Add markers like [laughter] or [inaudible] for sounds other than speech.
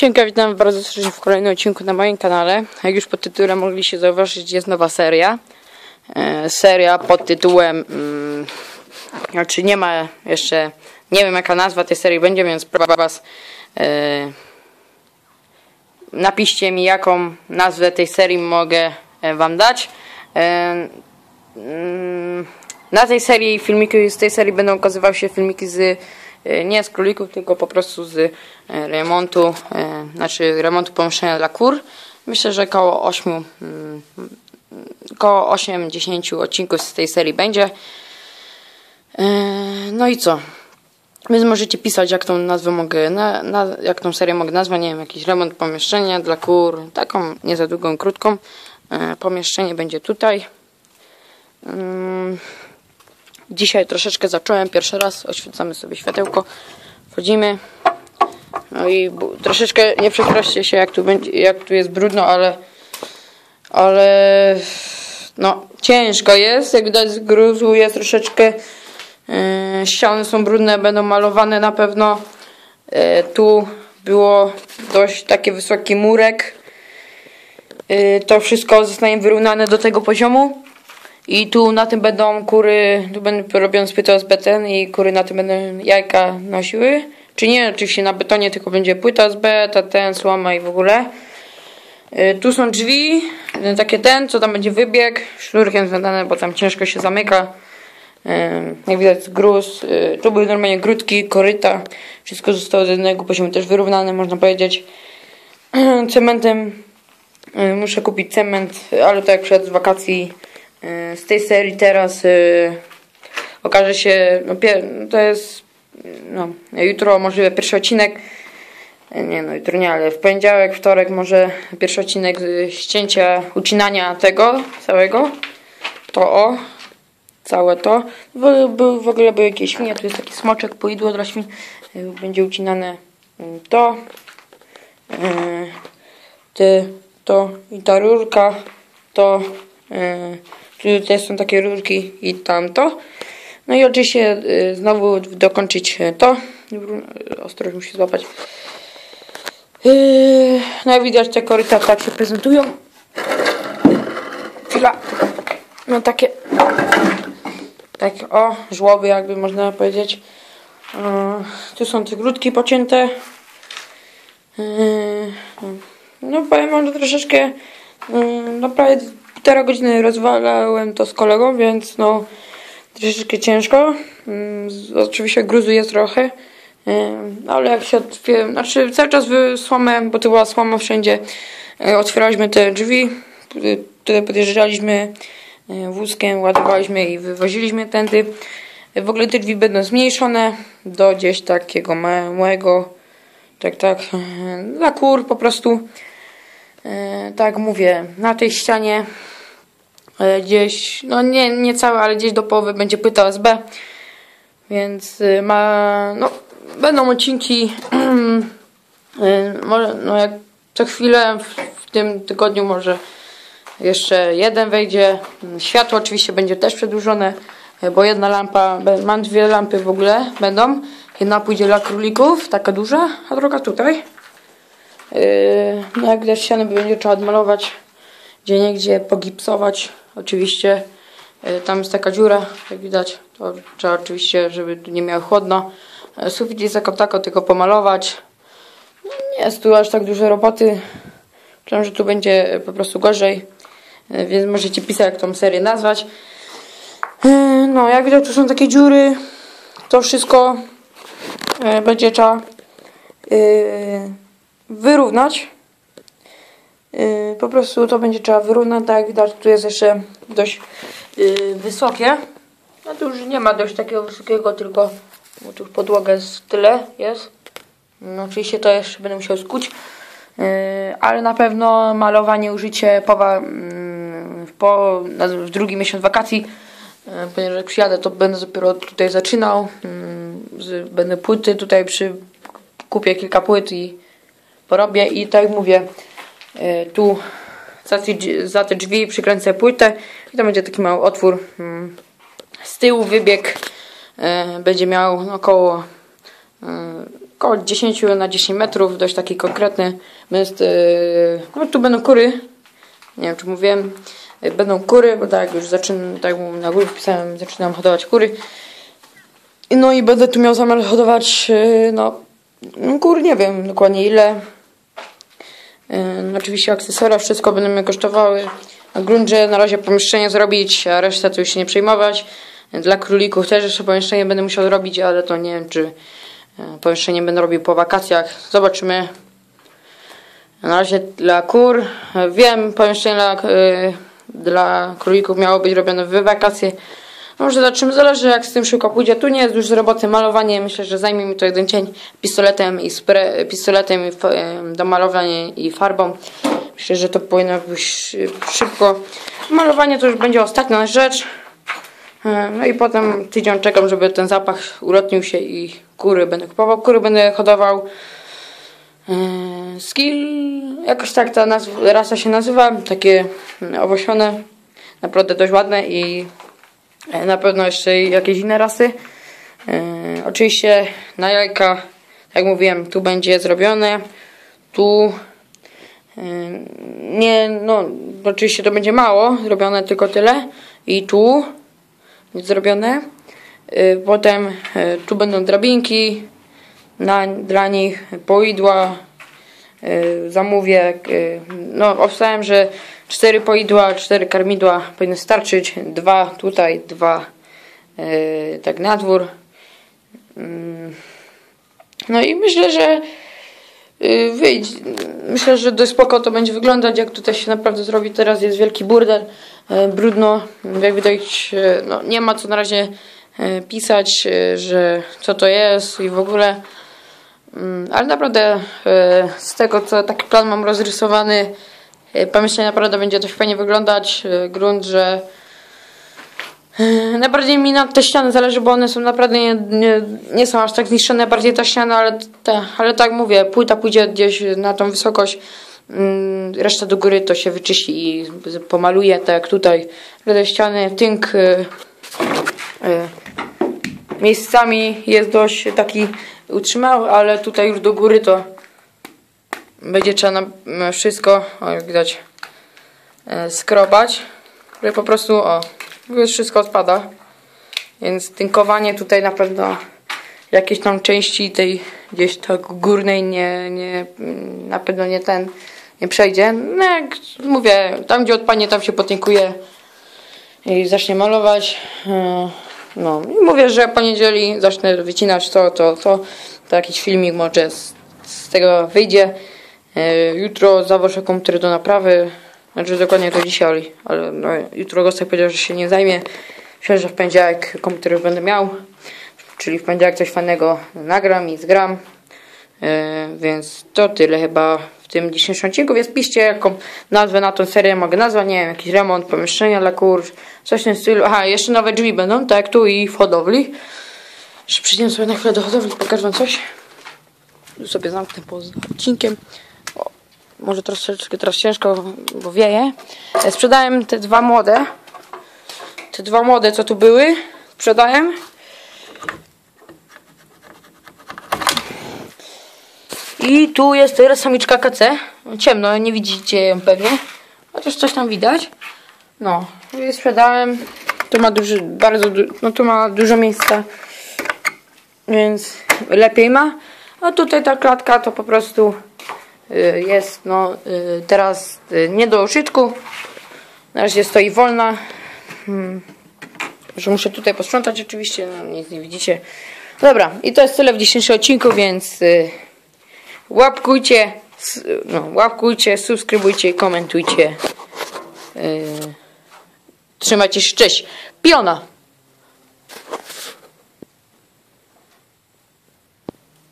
Siemka, witam bardzo serdecznie w kolejnym odcinku na moim kanale. Jak już po tytule mogliście zauważyć, jest nowa seria. E, seria pod tytułem... Mm, znaczy nie ma jeszcze... Nie wiem jaka nazwa tej serii będzie, więc proszę was... E, napiszcie mi jaką nazwę tej serii mogę e, wam dać. E, mm, na tej serii filmiki, z tej serii będą ukazywały się filmiki z nie z królików, tylko po prostu z e, remontu, e, znaczy remontu pomieszczenia dla kur. Myślę, że około 8, mm, około 8-10 odcinków z tej serii będzie. No i co? Więc możecie pisać, jak tą nazwę mogę, na, na, jak tą serię mogę nazwać, nie wiem, jakiś remont pomieszczenia dla kur, taką nie za długą, krótką. Pomieszczenie będzie tutaj. Dzisiaj troszeczkę zacząłem, pierwszy raz oświecamy sobie światełko, wchodzimy. No i troszeczkę nie przeproście się jak tu będzie, jak tu jest brudno, ale ale no ciężko jest, jak widać z gruzu jest troszeczkę yy, ściany są brudne, będą malowane na pewno. Yy, tu było dość taki wysoki murek. Yy, to wszystko zostanie wyrównane do tego poziomu. I tu na tym będą kury, tu będę robiony z płyty OSB i kury na tym będą jajka nosiły. Czy nie, oczywiście na betonie, tylko będzie płyta OSB, ta ten, słoma i w ogóle. Y, tu są drzwi, takie ten, co tam będzie wybieg, sznurkiem związane, bo tam ciężko się zamyka. Y, jak widać gruz, y, tu były normalnie grudki, koryta, wszystko zostało z jednego poziomu też wyrównane, można powiedzieć. [clears throat] Cementem muszę kupić cement, ale to jak przed z wakacji z tej serii teraz e, okaże się, no, to jest no, jutro możliwe pierwszy odcinek, e, nie no jutro nie, ale w poniedziałek, wtorek może pierwszy odcinek ścięcia, ucinania tego całego, to o, całe to, był w ogóle były jakieś świnie, tu jest taki smoczek, poidło dla świn, będzie ucinane to, ty, to i ta rurka, to Tutaj są takie rurki i tamto. No i oczywiście y, znowu dokończyć to. Ostrożnie musi złapać. Y, no jak widać te koryta tak się prezentują. Chwila. No takie tak o, żłoby jakby można powiedzieć. Tu są te grudki pocięte. Y, no powiem że troszeczkę no prawie półtora godziny rozwalałem to z kolegą, więc no troszeczkę ciężko. Mm, oczywiście gruzu jest trochę, ale jak się otwiera, znaczy cały czas słomę, bo to była słoma wszędzie, e, otwieraliśmy te drzwi, tutaj podjeżdżaliśmy e, wózkiem, ładowaliśmy i wywoziliśmy tędy. W ogóle te drzwi będą zmniejszone do gdzieś takiego małego, tak, tak, e, dla kur po prostu. Tak mówię, na tej ścianie E, gdzieś, no nie, nie całe, ale gdzieś do połowy będzie płyta USB. Więc y, ma, no, będą odcinki, [clears throat] y, może, no jak co chwilę w, w tym tygodniu może jeszcze jeden wejdzie. Światło oczywiście będzie też przedłużone, e, bo jedna lampa, mam dwie lampy w ogóle będą. Jedna pójdzie dla królików, taka duża, a druga tutaj. E, no jak też ściany będzie trzeba odmalować, gdzie niegdzie pogipsować Oczywiście e, tam jest taka dziura, jak widać. To trzeba oczywiście, żeby tu nie miało chłodno. E, sufit jest jako tako, tylko pomalować. Nie jest tu aż tak dużo roboty. Myślałem, że tu będzie po prostu gorzej. Więc możecie pisać, jak tą serię nazwać. No, jak widać, tu są takie dziury. To wszystko będzie trzeba wyrównać. Yy, po prostu to będzie trzeba wyrównać, tak jak widać tu jest jeszcze dość yy, wysokie. No tu już nie ma dość takiego wysokiego, tylko bo tu podłoga jest tyle, jest. No, oczywiście to jeszcze będę musiał skuć. Yy, ale na pewno malowanie, użycie powa, yy, po, w drugi miesiąc wakacji, ponieważ jak przyjadę to będę dopiero tutaj zaczynał. Yy, będę płyty tutaj przy kupię kilka płyt i porobię i tak jak mówię E, tu za te drzwi przykręcę płytę i to będzie taki mały otwór. Mm, z tyłu wybieg e, będzie miał około około 10 na 10 metrów, dość taki konkretny. Jest, no tu będą kury, nie wiem czy mówiłem, będą kury, bo tak już zaczynam, tak na górze wpisałem, zaczynam hodować kury. No i będę tu miał zamiar hodować, no, no kur nie wiem dokładnie ile. Yy, oczywiście akcesoria, wszystko będą mnie kosztowały. Na gruncie na razie pomieszczenie zrobić, a resztę to już się nie przejmować. Dla królików też jeszcze pomieszczenie będę musiał zrobić, ale to nie wiem czy e, pomieszczenie będę robił po wakacjach. Zobaczymy. Na razie dla kur. e, Wiem, pomieszczenie dla, e, dla królików miało być robione w wakacje. Może zobaczymy, zależy jak z tym szybko pójdzie. Tu nie jest już z roboty malowanie. Myślę, że zajmie mi to jeden dzień pistoletem i pistoletem i do malowania i farbą. Myślę, że to powinno być szybko. Malowanie to już będzie ostatnia rzecz. E, No i potem tydzień czekam, żeby ten zapach ulotnił się i kury będę kupował. Kury będę hodował. E, Skill, jakoś tak ta nazw- rasa się nazywa. Takie mm, owosione. Naprawdę dość ładne i na pewno jeszcze jakieś inne rasy. E, Oczywiście na jajka, jak mówiłem, tu będzie zrobione. Tu e, nie, no oczywiście to będzie mało, zrobione tylko tyle. I tu zrobione. Potem tu będą drabinki na, dla nich, poidła. Zamówię. No, obstałem, że cztery poidła, cztery karmidła powinny starczyć. Dwa tutaj, dwa y, tak na dwór. Mm. No i myślę, że y, wyjdź. Myślę, że dość spoko to będzie wyglądać, jak tutaj się naprawdę zrobi. Teraz jest wielki burdel, y, brudno. Jak widać, no, nie ma co na razie pisać, że co to jest i w ogóle. Mm, Ale naprawdę z tego, co taki plan mam rozrysowany, y, pomieszczenie naprawdę będzie dość fajnie wyglądać. Y, Grunt, że Yy, Najbardziej mi na te ściany zależy, bo one są naprawdę nie, nie, nie są aż tak zniszczone, bardziej ta ściana, ale, te, ale tak mówię, płyta pójdzie gdzieś na tą wysokość, mm, reszta do góry to się wyczyści i pomaluje, tak jak tutaj. Te ściany, tynk y, y, miejscami jest dość taki utrzymały, ale tutaj już do góry to będzie trzeba na wszystko, o jak widać, e, skrobać, żeby po prostu, o, wszystko odpada. Więc tynkowanie tutaj na pewno jakieś tam części tej gdzieś tak górnej nie, nie na pewno nie ten nie przejdzie. No jak mówię, tam gdzie odpadnie, tam się potynkuje i zacznie malować. E, No mówię, że po niedzieli zacznę wycinać to, to, to. To jakiś filmik może z, z tego wyjdzie. E, Jutro zawożę komputer do naprawy. Znaczy dokładnie to dzisiaj, ale no, jutro Gostek powiedział, że się nie zajmie. Myślę, że w poniedziałek komputer już będę miał. Czyli w poniedziałek coś fajnego nagram i zgram. E, więc to tyle chyba w tym dzisiejszym odcinku. Więc piszcie jaką nazwę na tą serię mogę nazwać. Nie wiem, jakiś remont pomieszczenia dla kur, coś w tym stylu. Aha, jeszcze nowe drzwi będą, tak jak tu i w hodowli. Jeszcze przyjdziemy sobie na chwilę do hodowli, pokażę wam coś. Tu sobie zamknę poza odcinkiem. Może troszeczkę teraz ciężko, bo wieje. E, Sprzedałem te dwa młode. Te dwa młode, co tu były. Sprzedałem. I tu jest teraz samiczka KC. Ciemno, nie widzicie ją pewnie. Chociaż coś tam widać. No, i sprzedałem. Tu ma duży, bardzo, du- no tu ma dużo miejsca. Więc lepiej ma. A tutaj ta klatka to po prostu jest no y, teraz y, nie do użytku. Na razie stoi wolna. Hmm. Że muszę tutaj posprzątać oczywiście, no, nic nie widzicie. Dobra, i to jest tyle w dzisiejszym odcinku, więc y, łapkujcie, no, łapkujcie, subskrybujcie, komentujcie. Trzymajcie się, cześć. Piona!